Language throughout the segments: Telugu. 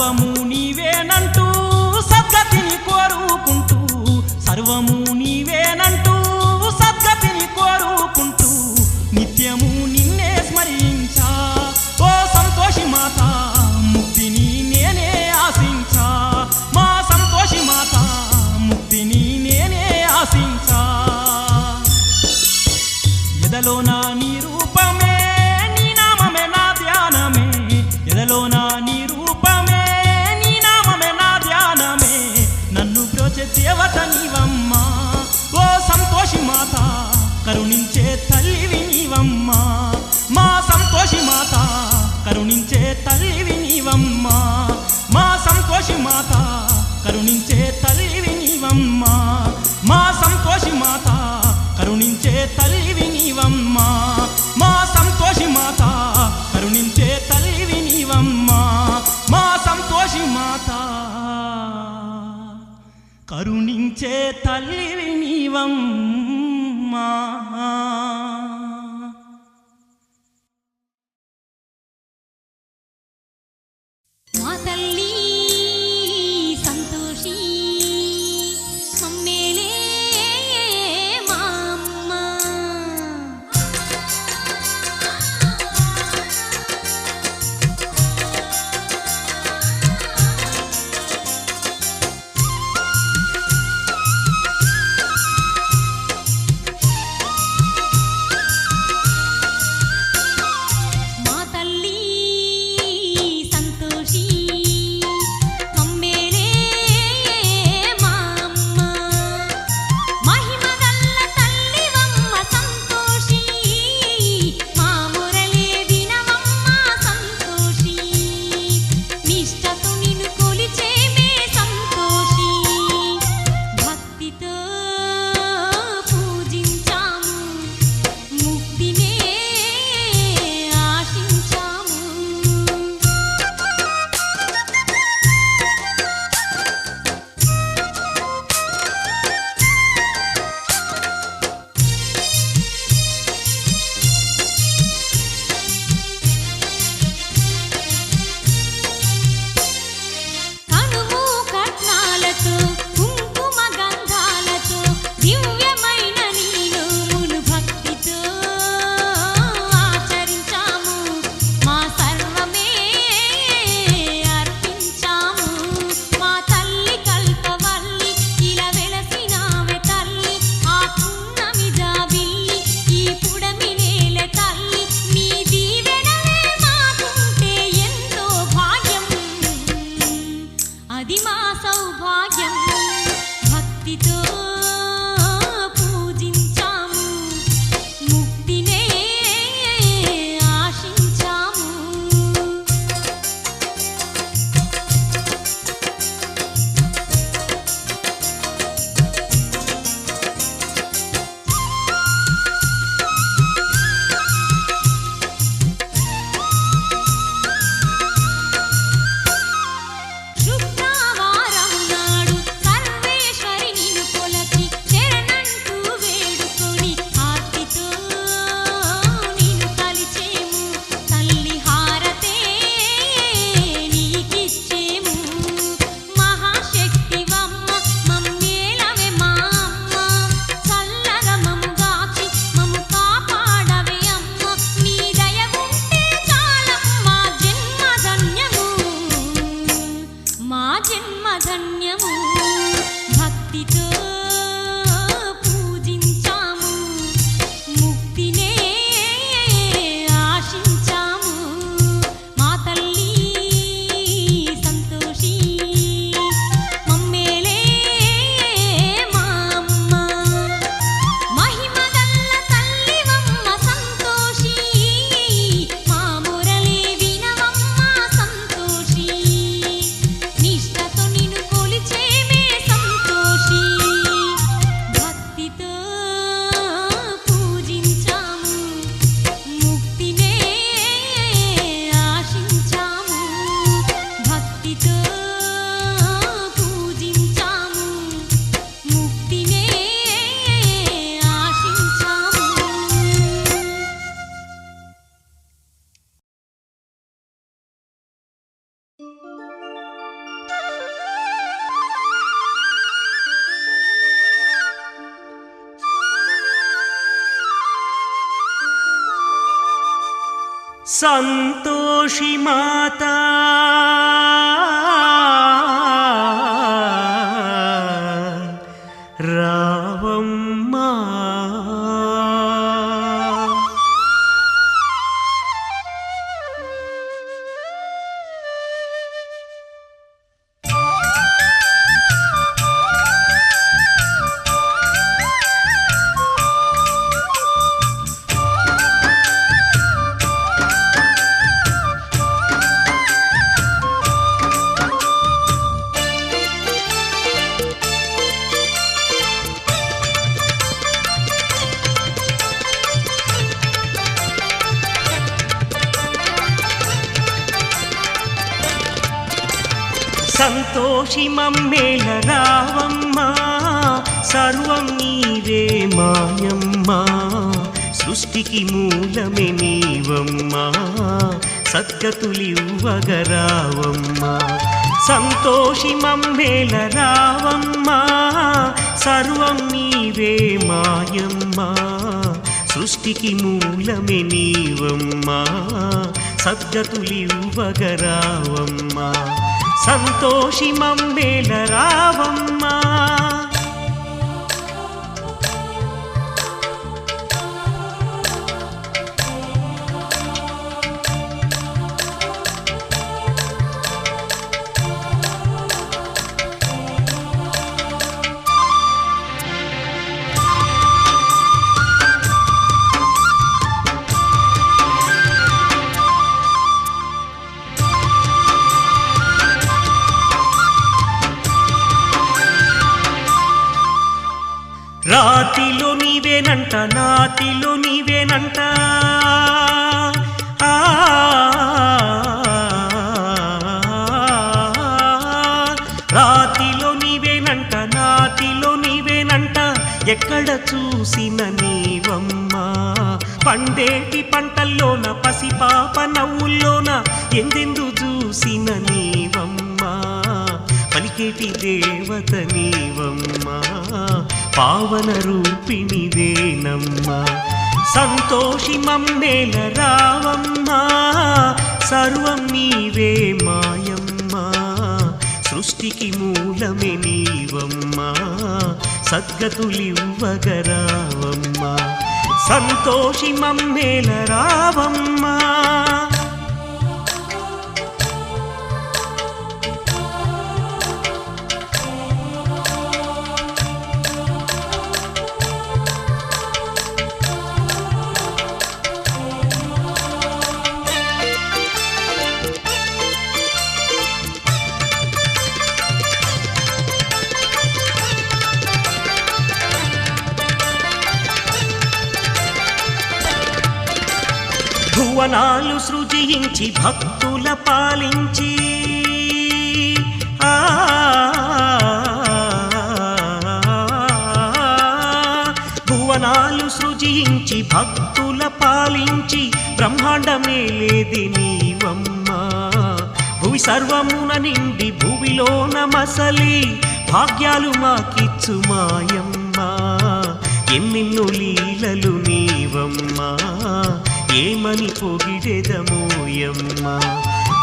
సర్వము నీవేనంటూ సద్గతిని కోరుకుంటూ సర్వము నీవేనంటూ సద్గతిని కోరుకుంటూ నిత్యము నిన్నే స్మరించా. ఓ సంతోషి మాత ముక్తిని నేనే ఆశించా. మా సంతోషి మాత ముక్తిని నేనే ఆశించా. தள்ளி நீவம் సంతోషి మాత సంతోషి మమ్మేల రావమ్మా సర్వం నీవే మాయమ్మా. సృష్టికి మూలమే నీవమ్మా సద్గతులివ్వగరావమ్మా సంతోషి మమ్మేల రావమ్మా సర్వం నీవే మాయమ్మా. సృష్టికి మూలమే నీవమ్మా సద్గతులివ్వగరావమ్మా సంతోషి మమ్మేల రావమ్మా రాతిలో నీవేనంట నాతిలో నీవేనంట ఆ, రాతిలో నీవేనంట నాతిలో నీవేనంట ఎక్కడ చూసిన నీవమ్మా పండేటి పంటల్లోన పసిపాప నవ్వుల్లోన ఎందెందు చూసిన నీవమ్మా పలికేటి దేవత నీవమ్మా పావన రూపిణివేనమ్మా సంతోషి మమ్మేల రావమ్మా. సర్వం నీవే మాయమ్మా. సృష్టికి మూలమే నీవమ్మా. సద్గతులివ్వగరావమ్మా సంతోషి మమ్మేల రావమ్మా. భువనాలు సృజించి భక్తుల పాలించి ఆ భువనాలు సృజించి భక్తుల పాలించి బ్రహ్మాండమే లేది నీవమ్మా భువి సర్వమున నిండి భువిలో మసలి భాగ్యాలు మాకిచ్చు మాయమ్మా ఎన్నెన్నో లీలలు నీవమ్మా ఏమని పొగిడెదమోయమ్మ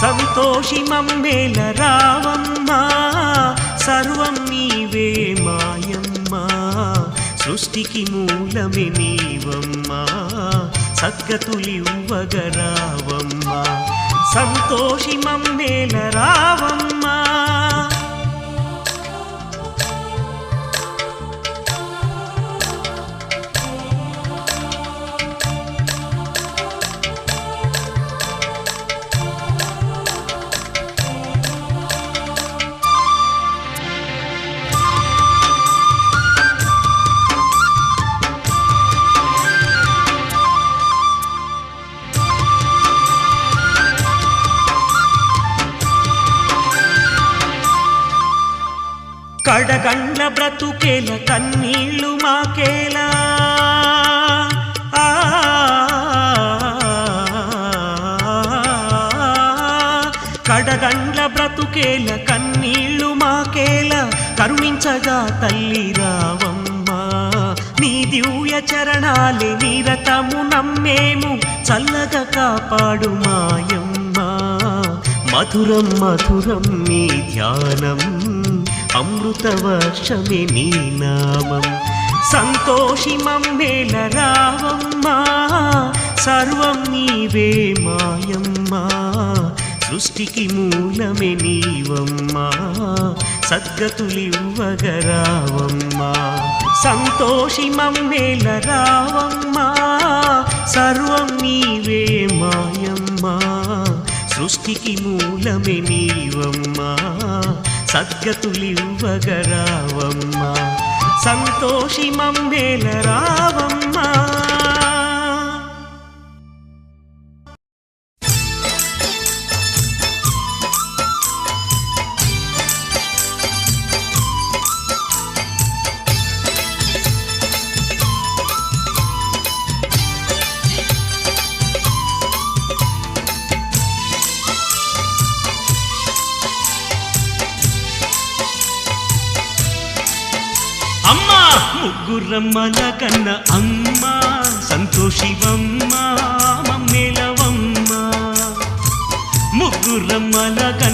సంతోషి మమ్మేల రావమ్మా సర్వం నీవే మాయమ్మా. సృష్టికి మూలమే నీవమ్మా సద్గతులివ్వగరావమ్మా. సంతోషి మమ్మేల రావమ్మా కడగండ్ల బ్రతుకేల కన్నీళ్ళు మాకేలా. కడగండ్ల బ్రతుకేల కన్నీళ్ళు మాకేల. కరుణించగా తల్లి రావమ్మా నీ దివ్య చరణాలే నిరతము నమ్మేము. చల్లగా కాపాడు మాయమ్మా మధురం మధురం నీ ధ్యానం అమృతవర్షమే నీ నామం. సంతోషి మమ్మేల రావమ్మా. సర్వం నీవే మాయమ్మా. సృష్టికి మూలమే నీవమ్మా. సద్గతులివ్వగరావమ్మా సంతోషి మమ్మేల రావమ్మా. సర్వం నీవే మాయమ్మా. సృష్టికి మూలమే నీవమ్మా. సద్గతులివ్వగరావమ్మా. సంతోషి మమ్మేల రావమ్మా ముగ్గురమ్మల కన్న అమ్మ. సంతోషివమ్మ మమ్మేలవమ్మ ముగ్గురమ్మల కన్న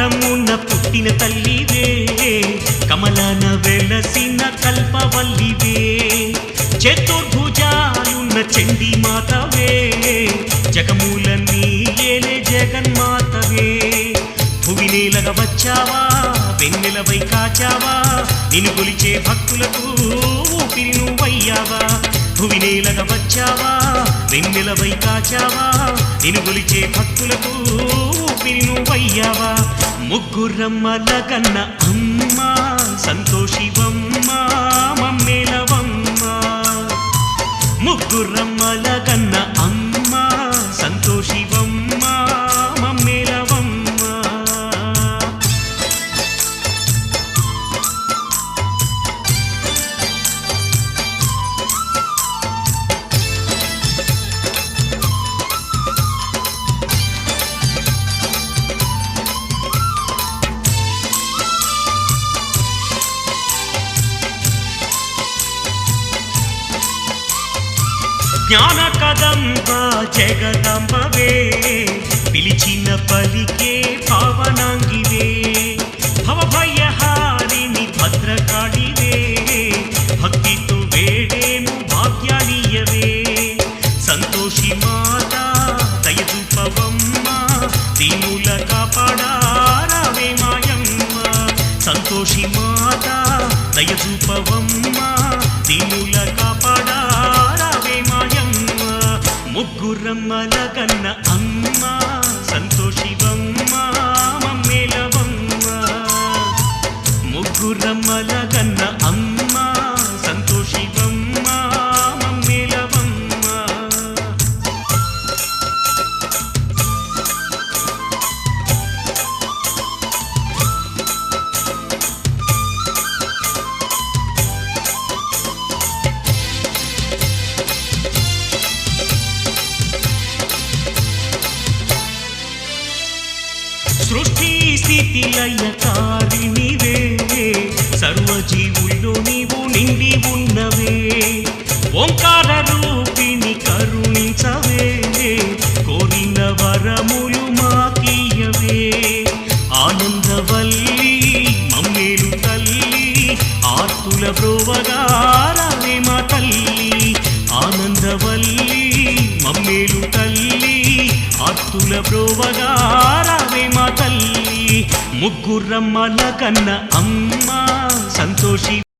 కరమున పుట్టిన తల్లివే. కమలన వెలసిన కల్పవల్లివే. చతుర్భుజాలున్న చండి మాతవే. జగమూల ఏలే జగన్మాతవే. భువి నేలగ వచ్చావా? వెన్నెలపై కాచావా? నిన్ను కొలిచే భక్తులకు ఊపిరి నువ్వయ్యావా? భువి నేలగ వచ్చావా? వెన్నెలపై కాచావా? నిన్ను కొలిచే భక్తులకు ఊపిరి నువ్వయ్యావా? ముగ్గురమ్మల కన్న అమ్మ సంతోషివమ్మ మమ్మేలవమ్మ ముగ్గురమ్మల జ్ఞాన కదంబ జగదంబవే. పిలిచిన పలికే పావనాంగివే. భవభయహారిణి భద్రకాళివే. భక్తితో వేడేను భాగ్యాలీయవే సంతోషి మాత దయదు దీనుల దీము ముగ్గురమ్మల కన్న సృష్టి స్థితి లయకారినివే సర్వజీవుల్లో నీవు నిండి ఉన్నవే. ఓంకార రూపిణి కరుణించవే. కోరిన వరములు మాకీయవే ఆనందవల్లి మమ్మేలు తల్లి ఆర్తుల బ్రోవగారవే ఆర్తుల బ్రోవగారవే మా తల్లి? ముగ్గురమ్మల కన్న అమ్మ సంతోషి